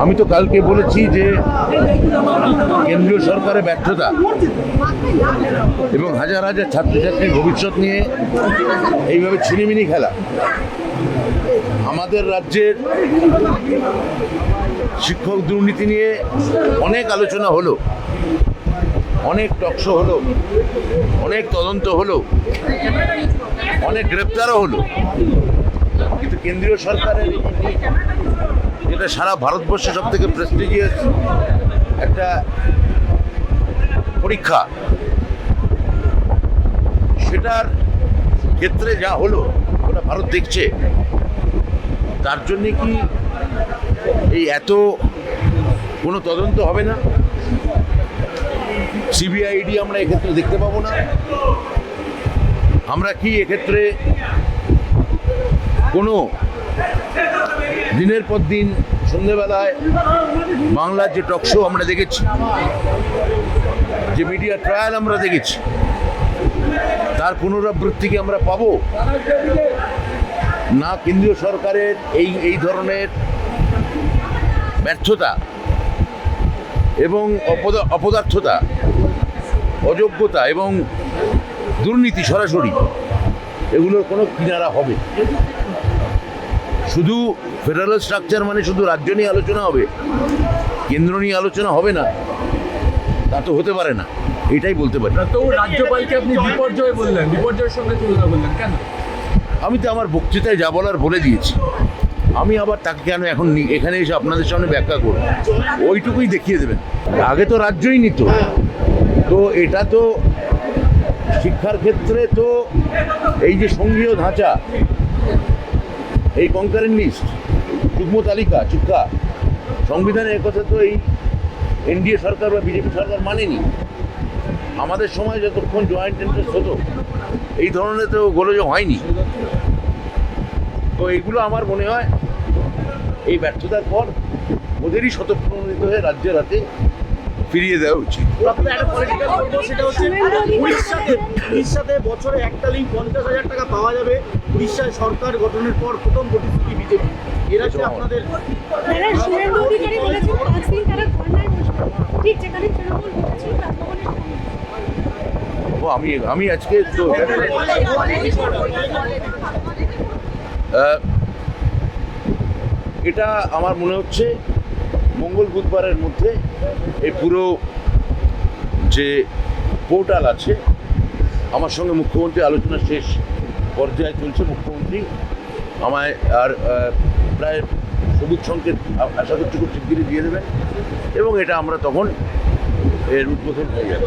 আমি তো কালকে বলেছি যে কেন্দ্রীয় সরকারের ব্যর্থতা এবং হাজার হাজার ছাত্রছাত্রীর ভবিষ্যৎ নিয়ে এইভাবে ছিনিমিনি খেলা। আমাদের রাজ্যের শিক্ষক দুর্নীতি নিয়ে অনেক আলোচনা হলো, অনেক টকশো হলো, অনেক তদন্ত হলো, অনেক গ্রেপ্তারও হলো। কিন্তু কেন্দ্রীয় সরকারের এই যেটা সারা ভারতবর্ষে সব থেকে প্রেস্টিজিয়াস একটা পরীক্ষা। সেটার ক্ষেত্রে যা হলো, ওটা ভারত দেখছে। তার জন্যে কি এই এত কোনো তদন্ত হবে না? সিবিআইডি আমরা এক্ষেত্রে দেখতে পাবো না। আমরা কি এক্ষেত্রে কোনো দিনের পর দিন, সন্ধেবেলায় বাংলার যে টক শো আমরা দেখেছি, যে মিডিয়া ট্রায়াল আমরা দেখেছি, তার পুনরাবৃত্তি কি আমরা পাবো। না কেন্দ্রীয় সরকারের এই এই ধরনের ব্যর্থতা এবং অপদা- অপদার্থতা, অযোগ্যতা এবং দুর্নীতি সরাসরি, এগুলোর কোনো কিনারা হবে শুধু ফেডারেল স্ট্রাকচার মানে শুধু রাজ্য নিয়ে আলোচনা হবে কেন্দ্র নিয়ে আলোচনা হবে না তা তো হতে পারে না এটাই বলতে পারি। তো রাজ্যপালকে আপনি বিপর্যয় বললেন বিপর্যয়ের সঙ্গে তুলনা করলেন কেন? আমি তো আমার বক্তৃতায় যা বলার বলে দিয়েছি। আমি আবার তাকে কেন এখন এখানে এসে আপনাদের সামনে ব্যাখ্যা করব? ওইটুকুই দেখিয়ে দেবেন। আগে তো রাজ্যই নিত। তো এটা তো শিক্ষার ক্ষেত্রে তো এই যে সঙ্ঘীয় ধাঁচা এই কঙ্কারের লিস্ট যুগ্ম তালিকা শিক্ষা সংবিধানের একথা তো এই এনডিএ সরকার বা বিজেপি সরকার মানেনি। আমাদের সময় যতক্ষণ জয়েন্ট ইন্টারেস্ট হতো এই ধরনের তো গোলযোগ হয়নি। তো এইগুলো আমার মনে হয় এই ব্যর্থতার পর ওদেরই শতপ্রণোদিত হয়ে রাজ্যের হাতে ফিরিয়ে দেওয়া উচিত। আপনার একটা পলিটিক্যাল সেটা হচ্ছে উড়িষ্যাতে উড়িষ্যাতে বছরে এককালীন পঞ্চাশ হাজার টাকা পাওয়া যাবে। উড়িষ্যায় সরকার গঠনের পর প্রথম প্রতিশ্রুতি বিজেপি। এরা যে আপনাদের শুভেন্দু অধিকারী বলেছেন পাঁচ দিন তারা ধর্নায় বসবে। ঠিক যেখানে তৃণমূল বলেছে রাজভবনের ও আমি আমি আজকে তো এটা আমার মনে হচ্ছে মঙ্গল বুধবারের মধ্যে এই পুরো যে পোর্টাল আছে আমার সঙ্গে মুখ্যমন্ত্রী আলোচনা শেষ। পর্যায়ে চলছে মুখ্যমন্ত্রী। আমায় আর প্রায় সবুজ সংকেত আশা করছি খুব শিগগিরই দিয়ে দেবেন এবং এটা আমরা তখন এর উদ্বোধন হয়ে যাবে।